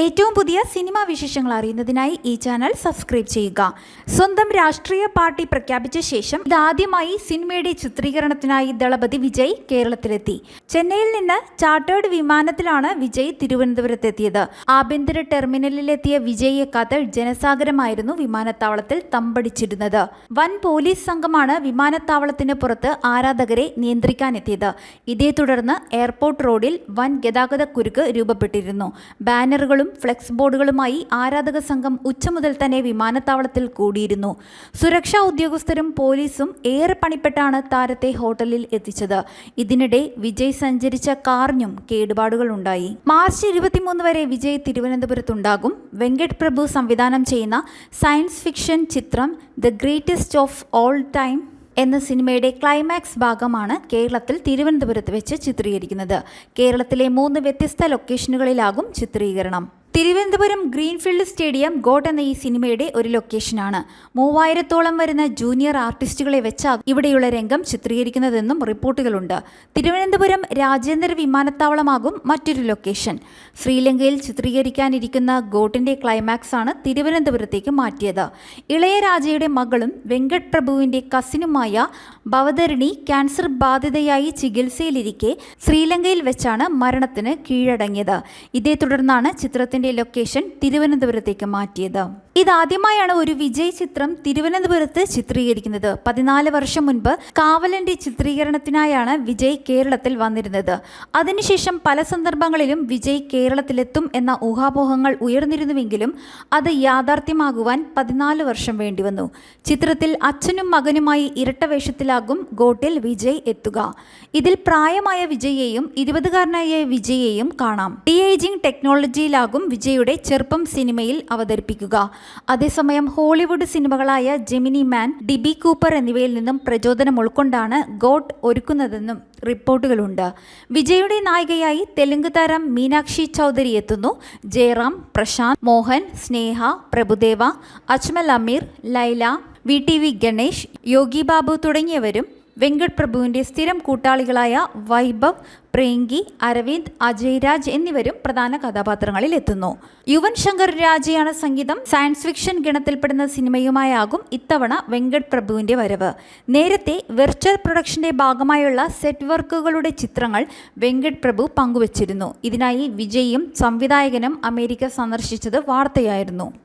ഏറ്റവും പുതിയ സിനിമാ വിശേഷങ്ങൾ അറിയുന്നതിനായി ഈ ചാനൽ സബ്സ്ക്രൈബ് ചെയ്യുക. സ്വന്തം രാഷ്ട്രീയ പാർട്ടി പ്രഖ്യാപിച്ച ശേഷം ഇതാദ്യമായി സിനിമയുടെ ചിത്രീകരണത്തിനായി ദളപതി വിജയ് കേരളത്തിലെത്തി. ചെന്നൈയിൽ നിന്ന് ചാർട്ടേഡ് വിമാനത്തിലാണ് വിജയ് തിരുവനന്തപുരത്തെത്തിയത്. ആഭ്യന്തര ടെർമിനലിലെത്തിയ വിജയെ കഥ ജനസാഗരമായിരുന്നു വിമാനത്താവളത്തിൽ തമ്പടിച്ചിരുന്നത്. വൻ പോലീസ് സംഘമാണ് വിമാനത്താവളത്തിന് പുറത്ത് ആരാധകരെ നിയന്ത്രിക്കാനെത്തിയത്. ഇതേ തുടർന്ന് എയർപോർട്ട് റോഡിൽ വൻ ഗതാഗത കുരുക്ക് രൂപപ്പെട്ടിരുന്നു. ബാനറുകളും ഫ്ലെക്സ് ബോർഡുകളുമായി ആരാധക സംഘം ഉച്ച മുതൽ തന്നെ വിമാനത്താവളത്തിൽ കൂടിയിരുന്നു. സുരക്ഷാ ഉദ്യോഗസ്ഥരും പോലീസും ഏറെ പണിപ്പെട്ടാണ് താരത്തെ ഹോട്ടലിൽ എത്തിച്ചത്. ഇതിനിടെ വിജയ് സഞ്ചരിച്ച കാറിനും കേടുപാടുകളുണ്ടായി. മാർച്ച് ഇരുപത്തിമൂന്ന് വരെ വിജയ് തിരുവനന്തപുരത്തുണ്ടാകും. വെങ്കട് പ്രഭു സംവിധാനം ചെയ്യുന്ന സയൻസ് ഫിക്ഷൻ ചിത്രം the greatest of all time എന്ന സിനിമയുടെ ക്ലൈമാക്സ് ഭാഗമാണ് കേരളത്തിൽ തിരുവനന്തപുരത്ത് വെച്ച് ചിത്രീകരിക്കുന്നത്. കേരളത്തിലെ മൂന്ന് വ്യത്യസ്ത ലൊക്കേഷനുകളിലാകും ചിത്രീകരണം. തിരുവനന്തപുരം ഗ്രീൻഫീൽഡ് സ്റ്റേഡിയം ഗോട്ട് എന്ന ഈ സിനിമയുടെ ഒരു ലൊക്കേഷനാണ്. മൂവായിരത്തോളം വരുന്ന ജൂനിയർ ആർട്ടിസ്റ്റുകളെ വെച്ചാണ് ഇവിടെയുള്ള രംഗം ചിത്രീകരിക്കുന്നതെന്നും റിപ്പോർട്ടുകളുണ്ട്. തിരുവനന്തപുരം രാജ്യാന്തര വിമാനത്താവളമാകും മറ്റൊരു ലൊക്കേഷൻ. ശ്രീലങ്കയിൽ ചിത്രീകരിക്കാനിരിക്കുന്ന ഗോട്ടിന്റെ ക്ലൈമാക്സ് ആണ് തിരുവനന്തപുരത്തേക്ക് മാറ്റിയത്. ഇളയരാജയുടെ മകളും വെങ്കട് പ്രഭുവിന്റെ കസിനുമായ ഭവതരണി ക്യാൻസർ ബാധിതയായി ചികിത്സയിലിരിക്കെ ശ്രീലങ്കയിൽ വെച്ചാണ് മരണത്തിന് കീഴടങ്ങിയത്. ഇതേ തുടർന്നാണ് ചിത്രത്തിന്റെ ലൊക്കേഷൻ തിരുവനന്തപുരത്തേക്ക് മാറ്റിയത്. ഇതാദ്യമായാണ് ഒരു വിജയ് ചിത്രം തിരുവനന്തപുരത്ത് ചിത്രീകരിക്കുന്നത്. പതിനാല് വർഷം മുൻപ് കാവലന്റെ ചിത്രീകരണത്തിനായാണ് വിജയ് കേരളത്തിൽ വന്നിരുന്നത്. അതിനുശേഷം പല സന്ദർഭങ്ങളിലും വിജയ് കേരളത്തിലെത്തും എന്ന ഊഹാപോഹങ്ങൾ ഉയർന്നിരുന്നുവെങ്കിലും അത് യാഥാർത്ഥ്യമാകുവാൻ പതിനാല് വർഷം വേണ്ടിവന്നു. ചിത്രത്തിൽ അച്ഛനും മകനുമായി ഇരട്ട വേഷത്തിലാകും ഗോട്ടിൽ വിജയ് എത്തുക. ഇതിൽ പ്രായമായ വിജയെയും ഇരുപതുകാരനായ വിജയെയും കാണാം. ഡി ഏജിംഗ് ടെക്നോളജിയിലാകും വിജയുടെ ചെറുപ്പം സിനിമയിൽ അവതരിപ്പിക്കുക. അതേസമയം ഹോളിവുഡ് സിനിമകളായ ജെമിനി മാൻ ഡിബി കൂപ്പർ എന്നിവയിൽ നിന്നും പ്രചോദനം ഉൾക്കൊണ്ടാണ് ഗോഡ് ഒരുക്കുന്നതെന്നും റിപ്പോർട്ടുകളുണ്ട്. വിജയുടെ നായികയായി തെലുങ്ക് താരം മീനാക്ഷി ചൗധരി എത്തുന്നു. Jayaram Prashanth Mohan Sneha Prabhudeva Ajmal Ameer Laila V T V Ganesh Yogi Babu തുടങ്ങിയവരും വെങ്കട് പ്രഭുവിന്റെ സ്ഥിരം കൂട്ടാളികളായ വൈഭവ് പ്രേങ്കി അരവിന്ദ് അജയ് രാജ് എന്നിവരും പ്രധാന കഥാപാത്രങ്ങളിൽ എത്തുന്നു. യുവൻ ശങ്കർ രാജയാണ് സംഗീതം. സയൻസ് ഫിക്ഷൻ ഗണത്തിൽപ്പെടുന്ന സിനിമയുമായാകും ഇത്തവണ വെങ്കട് പ്രഭുവിന്റെ വരവ്. നേരത്തെ വെർച്വൽ പ്രൊഡക്ഷന്റെ ഭാഗമായുള്ള സെറ്റ് വർക്കുകളുടെ ചിത്രങ്ങൾ വെങ്കട് പ്രഭു പങ്കുവച്ചിരുന്നു. ഇതിനായി വിജയും സംവിധായകനും അമേരിക്ക സന്ദർശിച്ചത് വാർത്തയായിരുന്നു.